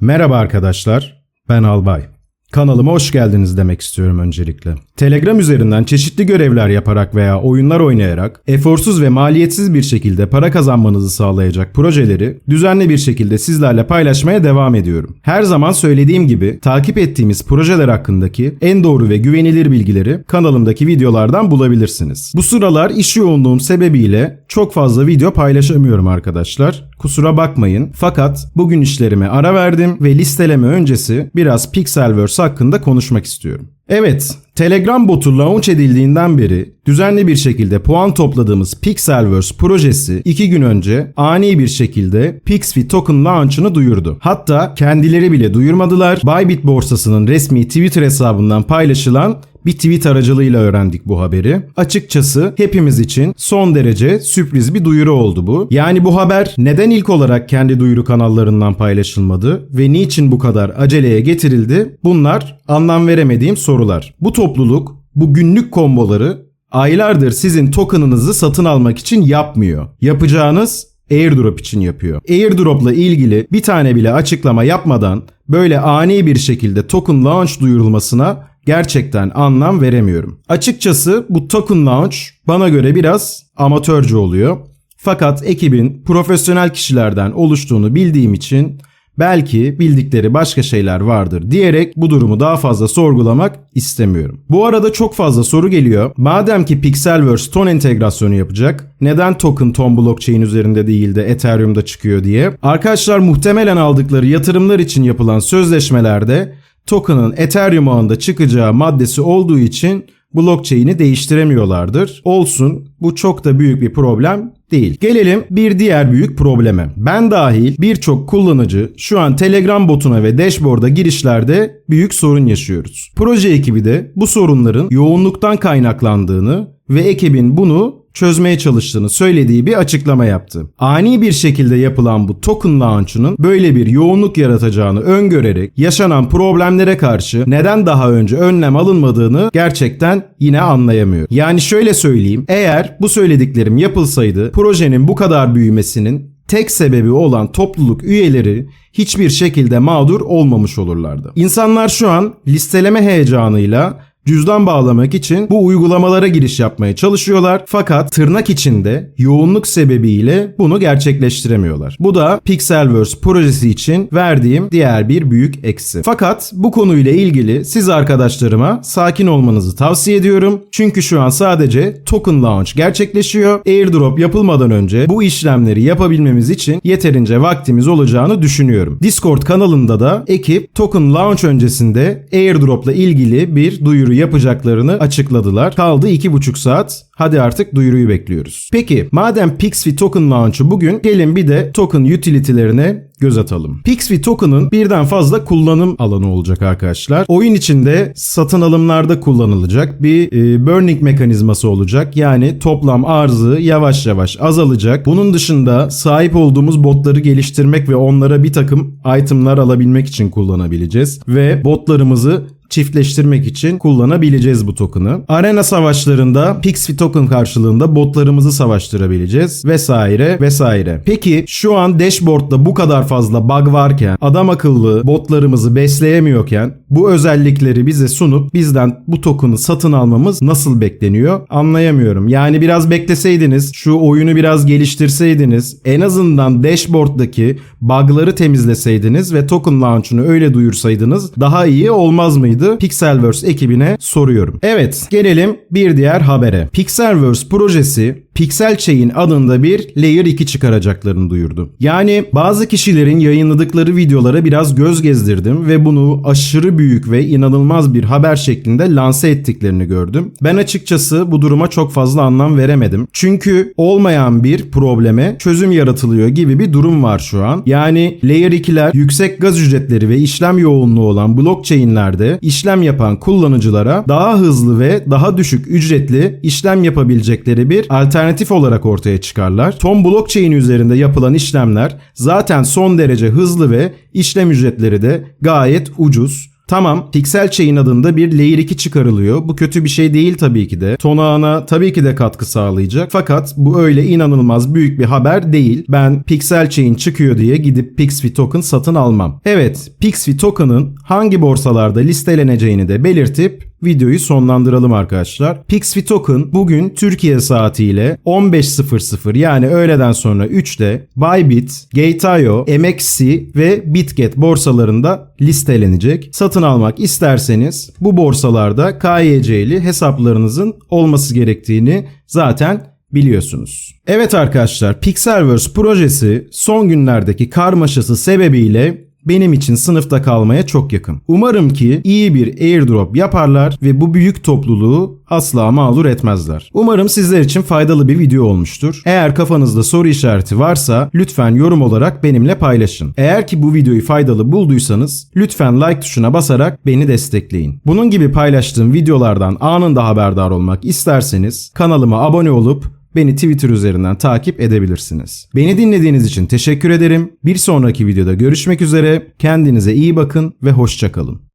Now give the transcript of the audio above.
Merhaba arkadaşlar, ben Albay. Kanalıma hoş geldiniz demek istiyorum öncelikle. Telegram üzerinden çeşitli görevler yaparak veya oyunlar oynayarak eforsuz ve maliyetsiz bir şekilde para kazanmanızı sağlayacak projeleri düzenli bir şekilde sizlerle paylaşmaya devam ediyorum. Her zaman söylediğim gibi takip ettiğimiz projeler hakkındaki en doğru ve güvenilir bilgileri kanalımdaki videolardan bulabilirsiniz. Bu sıralar iş yoğunluğum sebebiyle çok fazla video paylaşamıyorum arkadaşlar. Kusura bakmayın. Fakat bugün işlerime ara verdim ve listeleme öncesi biraz Pixelverse hakkında konuşmak istiyorum. Evet, Telegram botu launch edildiğinden beri düzenli bir şekilde puan topladığımız Pixelverse projesi 2 gün önce ani bir şekilde Pixfi token launch'ını duyurdu. Hatta kendileri bile duyurmadılar. Bybit borsasının resmi Twitter hesabından paylaşılan bir tweet aracılığıyla öğrendik bu haberi. Açıkçası hepimiz için son derece sürpriz bir duyuru oldu bu. Yani bu haber neden ilk olarak kendi duyuru kanallarından paylaşılmadı ve niçin bu kadar aceleye getirildi? Bunlar anlam veremediğim sorular. Bu topluluk bu günlük komboları aylardır sizin token'ınızı satın almak için yapmıyor. Yapacağınız airdrop için yapıyor. Airdrop'la ilgili bir tane bile açıklama yapmadan böyle ani bir şekilde token launch duyurulmasına gerçekten anlam veremiyorum. Açıkçası bu token launch bana göre biraz amatörce oluyor. Fakat ekibin profesyonel kişilerden oluştuğunu bildiğim için belki bildikleri başka şeyler vardır diyerek bu durumu daha fazla sorgulamak istemiyorum. Bu arada çok fazla soru geliyor. Madem ki Pixelverse ton entegrasyonu yapacak, neden token ton blockchain üzerinde değil de Ethereum'da çıkıyor diye. Arkadaşlar muhtemelen aldıkları yatırımlar için yapılan sözleşmelerde token'ın Ethereum ağında çıkacağı maddesi olduğu için blockchain'i değiştiremiyorlardır. Olsun bu çok da büyük bir problem değil. Gelelim bir diğer büyük probleme. Ben dahil birçok kullanıcı şu an Telegram botuna ve dashboard'a girişlerde büyük sorun yaşıyoruz. Proje ekibi de bu sorunların yoğunluktan kaynaklandığını ve ekibin bunu çözmeye çalıştığını söylediği bir açıklama yaptı. Ani bir şekilde yapılan bu token launch'unun böyle bir yoğunluk yaratacağını öngörerek yaşanan problemlere karşı neden daha önce önlem alınmadığını gerçekten yine anlayamıyorum. Yani şöyle söyleyeyim. Eğer bu söylediklerim yapılsaydı projenin bu kadar büyümesinin tek sebebi olan topluluk üyeleri hiçbir şekilde mağdur olmamış olurlardı. İnsanlar şu an listeleme heyecanıyla cüzdan bağlamak için bu uygulamalara giriş yapmaya çalışıyorlar fakat tırnak içinde yoğunluk sebebiyle bunu gerçekleştiremiyorlar. Bu da Pixelverse projesi için verdiğim diğer bir büyük eksi. Fakat bu konuyla ilgili siz arkadaşlarıma sakin olmanızı tavsiye ediyorum. Çünkü şu an sadece token launch gerçekleşiyor. Airdrop yapılmadan önce bu işlemleri yapabilmemiz için yeterince vaktimiz olacağını düşünüyorum. Discord kanalında da ekip token launch öncesinde airdropla ilgili bir duyuru yapacaklarını açıkladılar. Kaldı 2,5 saat. Hadi artık duyuruyu bekliyoruz. Peki madem Pixfi Token launch'u bugün gelin bir de token utility'lerine göz atalım. Pixfi Token'ın birden fazla kullanım alanı olacak arkadaşlar. Oyun içinde satın alımlarda kullanılacak bir e, burning mekanizması olacak. Yani toplam arzı yavaş yavaş azalacak. Bunun dışında sahip olduğumuz botları geliştirmek ve onlara bir takım itemlar alabilmek için kullanabileceğiz. Ve botlarımızı çiftleştirmek için kullanabileceğiz bu token'ı. Arena savaşlarında Pixfi token karşılığında botlarımızı savaştırabileceğiz vesaire vesaire. Peki şu an dashboard'da bu kadar fazla bug varken adam akıllı botlarımızı besleyemiyorken bu özellikleri bize sunup bizden bu token'ı satın almamız nasıl bekleniyor anlayamıyorum. Yani biraz bekleseydiniz şu oyunu biraz geliştirseydiniz en azından dashboard'daki bug'ları temizleseydiniz ve token launch'unu öyle duyursaydınız daha iyi olmaz mıydı? Pixelverse ekibine soruyorum. Evet gelelim bir diğer habere. Pixelverse projesi Pixel Chain adında bir Layer 2 çıkaracaklarını duyurdu. Yani bazı kişilerin yayınladıkları videolara biraz göz gezdirdim ve bunu aşırı büyük ve inanılmaz bir haber şeklinde lanse ettiklerini gördüm. Ben açıkçası bu duruma çok fazla anlam veremedim. Çünkü olmayan bir probleme çözüm yaratılıyor gibi bir durum var şu an. Yani Layer 2'ler yüksek gaz ücretleri ve işlem yoğunluğu olan blockchain'lerde işlem yapan kullanıcılara daha hızlı ve daha düşük ücretli işlem yapabilecekleri bir alternatif alternatif olarak ortaya çıkarlar. Tom blockchain üzerinde yapılan işlemler zaten son derece hızlı ve işlem ücretleri de gayet ucuz. Tamam Pixel Chain adında bir Layer 2 çıkarılıyor. Bu kötü bir şey değil tabii ki de. Tonağına tabii ki de katkı sağlayacak. Fakat bu öyle inanılmaz büyük bir haber değil. Ben Pixel Chain çıkıyor diye gidip Pixfi token satın almam. Evet Pixfi token'ın hangi borsalarda listeleneceğini de belirtip videoyu sonlandıralım arkadaşlar. Pixfi Token bugün Türkiye saatiyle 15.00 yani öğleden sonra 3'te Bybit, Gate.io, MXC ve Bitget borsalarında listelenecek. Satın almak isterseniz bu borsalarda KYC'li hesaplarınızın olması gerektiğini zaten biliyorsunuz. Evet arkadaşlar Pixelverse projesi son günlerdeki karmaşası sebebiyle benim için sınıfta kalmaya çok yakın. Umarım ki iyi bir airdrop yaparlar ve bu büyük topluluğu asla mağdur etmezler. Umarım sizler için faydalı bir video olmuştur. Eğer kafanızda soru işareti varsa lütfen yorum olarak benimle paylaşın. Eğer ki bu videoyu faydalı bulduysanız lütfen like tuşuna basarak beni destekleyin. Bunun gibi paylaştığım videolardan anında haberdar olmak isterseniz kanalıma abone olup Beni Twitter üzerinden takip edebilirsiniz. Beni dinlediğiniz için teşekkür ederim. Bir sonraki videoda görüşmek üzere. Kendinize iyi bakın ve hoşçakalın.